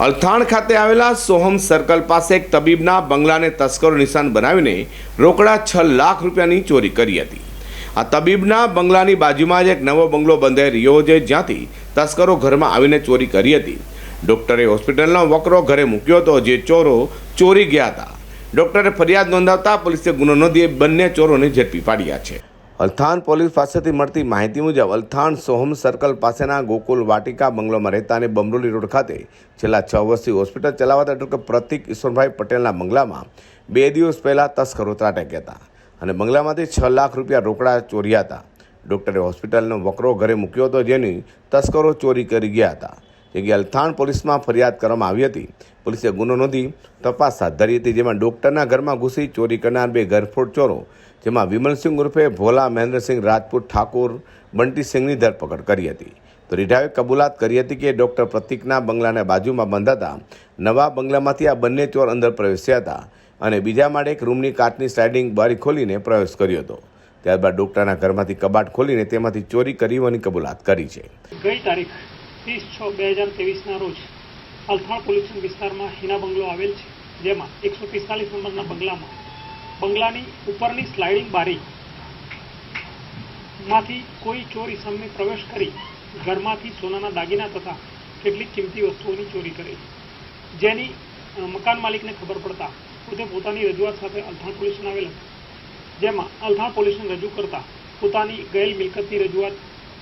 અલથાણ ખાતે આવેલા સોહમ સર્કલ પાસે એક તબીબના બંગલાને તસ્કરો નિશાન બનાવીને રોકડા છ લાખ રૂપિયાની ચોરી કરી હતી. આ તબીબના બંગલાની બાજુમાં જ એક નવો બંગલો બંધાઈ રહ્યો છે, જ્યાંથી તસ્કરો ઘરમાં આવીને ચોરી કરી હતી. ડોક્ટરે હોસ્પિટલનો વકરો ઘરે મૂક્યો હતો, જે ચોરો ચોરી ગયા હતા. ડોક્ટરે ફરિયાદ નોંધાવતા પોલીસે ગુનો નોંધી બંને ચોરોને ઝડપી પાડ્યા છે. અલથાણ પોલીસ પાસેથી મળતી માહિતી મુજબ અલથાણ સોહમ સર્કલ પાસેના ગોકુલ વાટિકા બંગલોમાં રહેતા અને બમરોલી રોડ ખાતે છેલ્લા છ વર્ષથી હોસ્પિટલ ચલાવતા ડૉક્ટર પ્રતિક ઈશ્વરભાઈ પટેલના બંગલામાં બે દિવસ પહેલાં તસ્કરો ત્રાટક્યા હતા અને બંગલામાંથી છ લાખ રૂપિયા રોકડા ચોર્યા હતા. ડૉક્ટરે હોસ્પિટલનો વકરો ઘરે મૂક્યો હતો જેની તસ્કરો ચોરી કરી ગયા હતા. જે ગેલથાણ પોલીસમાં ફરિયાદ કરવામાં આવી હતી. પોલીસે ગુનો નોંધી તપાસ હાથ ધરી હતી, જેમાં ડૉક્ટરના ઘરમાં ઘૂસી ચોરી કરનાર બે ઘરફોડ ચોરો, જેમાં વિમલસિંહ ઉર્ફે ભોલા મહેન્દ્રસિંહ રાજપૂત ઠાકોર, બંટીસિંહની ધરપકડ કરી હતી. તો રીઢાએ કબૂલાત કરી હતી કે ડૉક્ટર પ્રતિકના બંગલાના બાજુમાં બંધાતા નવા બંગલામાંથી આ બંને ચોર અંદર પ્રવેશ્યા હતા અને બીજા માળે એક રૂમની કાચની સ્લાઇડિંગ બારી ખોલીને પ્રવેશ કર્યો હતો. ત્યારબાદ ડૉક્ટરના ઘરમાંથી કબાટ ખોલીને તેમાંથી ચોરી કરી હોવાની કબૂલાત કરી છે. ગઈ તારીખ? ત્રીસ છ બે હજાર તેવીસના રોજ અલથાણ પોલ્યુશન વિસ્તારમાં હિના બંગલો આવેલ છે, જેમાં એકસો પિસ્તાલીસ નંબરના બંગલામાં બંગલાની ઉપરની સ્લાઇડિંગ બારી માંથી કોઈ ચોરી સામે પ્રવેશ કરી ઘરમાંથી સોનાના દાગીના તથા કેટલીક કિંમતી વસ્તુઓની ચોરી કરી જેની મકાન માલિકને ખબર પડતા પોતે પોતાની રજૂઆત સાથે અલથાણ પોલ્યુશન આવેલ હતા. જેમાં અલથાણ પોલીસને રજૂ કરતા પોતાની ગયેલ મિલકતની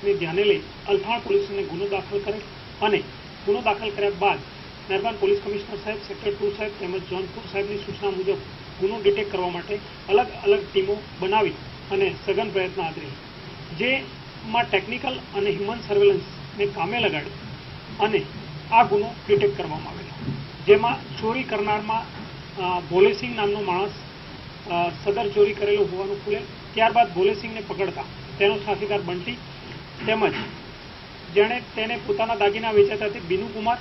રજૂઆતને ધ્યાને લઈ અલથાણ પોલીસને ગુનો દાખલ કરે અને ગુનો દાખલ કર્યા બાદ મહેરબાન પોલીસ કમિશનર સાહેબ, સેક્ટર ટુ સાહેબ તેમજ જોનપુર સાહેબની સૂચના મુજબ ગુનો ડિટેક્ટ કરવા માટે અલગ અલગ ટીમો બનાવી અને સઘન પ્રયત્ન રહી જેમાં ટેકનિકલ અને હ્યુમન સર્વેલન્સને કામે લગાડી અને આ ગુનો ડિટેક્ટ કરવામાં આવેલો. જેમાં ચોરી કરનારમાં ભોલેસિંહ નામનો માણસ સદર ચોરી કરેલો હોવાનું ખુલે. ત્યારબાદ ભોલેસિંહને પકડતા તેનો સાથીદાર બંટી તેમજ જેણે તેને પોતાના દાગીના વેચાતાથી બિનુકુમાર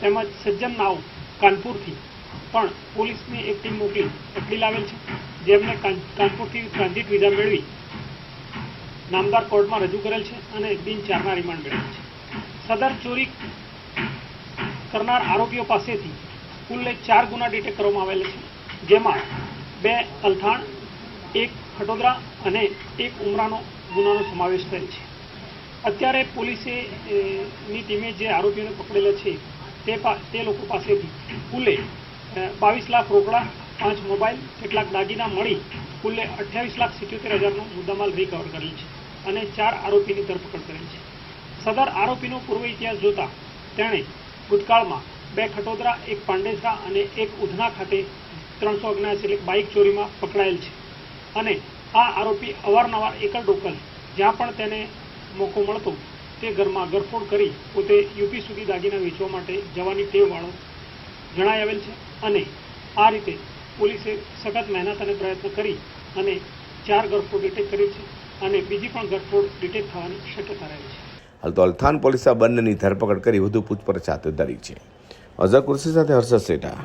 તેમજ સજ્જન નાવ કાનપુરથી પણ પોલીસની એક ટીમ મોકલી પકડી લાવેલ છે, જેમને કાન- કાનપુરથી ટ્રાન્ઝિટ વિઝા મેળવી નામદાર કોર્ટમાં રજૂ કરેલ છે અને દિન ચારના રિમાન્ડ મેળવેલ છે. સદર ચોરી કરનાર આરોપીઓ પાસેથી કુલ ચાર ગુના ડિટેક્ટ કરવામાં આવેલા છે, જેમાં બે અલથાણ, એક ખટોદરા અને એક ઉમરાનો ગુનાનો સમાવેશ થયેલ છે. અત્યારે પોલીસે ની ટીમે જે આરોપીઓને પકડેલા છે, તે તે લોકો પાસેથી કુલે બાવીસ લાખ રોકડા, પાંચ મોબાઈલ, કેટલાક દાગીના મળી, કુલે અઠ્યાવીસ લાખ સિત્યોતેર હજારનો મુદ્દામાલ રિકવર કરેલ છે અને ચાર આરોપીની ધરપકડ કરેલ છે. સદર આરોપીનો પૂર્વ ઇતિહાસ જોતા તેણે ભૂતકાળમાં બે ખટોદરા, એક પાંડેસરા અને એક ઉધના ખાતે ત્રણસો અગ્નાસી એટલે બાઇક ચોરીમાં પકડાયેલ છે. અને આ આરોપી અવારનવાર એકલ ડોકલ, જ્યાં પણ તેને મોકો મળતો, તે ઘરમાં ગરફોડ કરી પોતે યુપી સુધી દાગીના વેચવા માટે જવાની ટેવવાળો જણાઈ આવેલ છે અને આ રીતે પોલીસે સખત મહેનત અને પ્રયત્ન કરી અને ચાર ગરફોડ ડિટેક્ટ કરી છે અને બીજી પણ ગરફોડ ડિટેક્ટ થવાની શક્યતા રહેલી છે. હાલ તો અલથાન પોલીસે બંનેની ધરપકડ કરી વધુ પૂછપરછ હાથ ધરી છે. અઝર કુર્સી સાથે હર્ષદ સેઠા.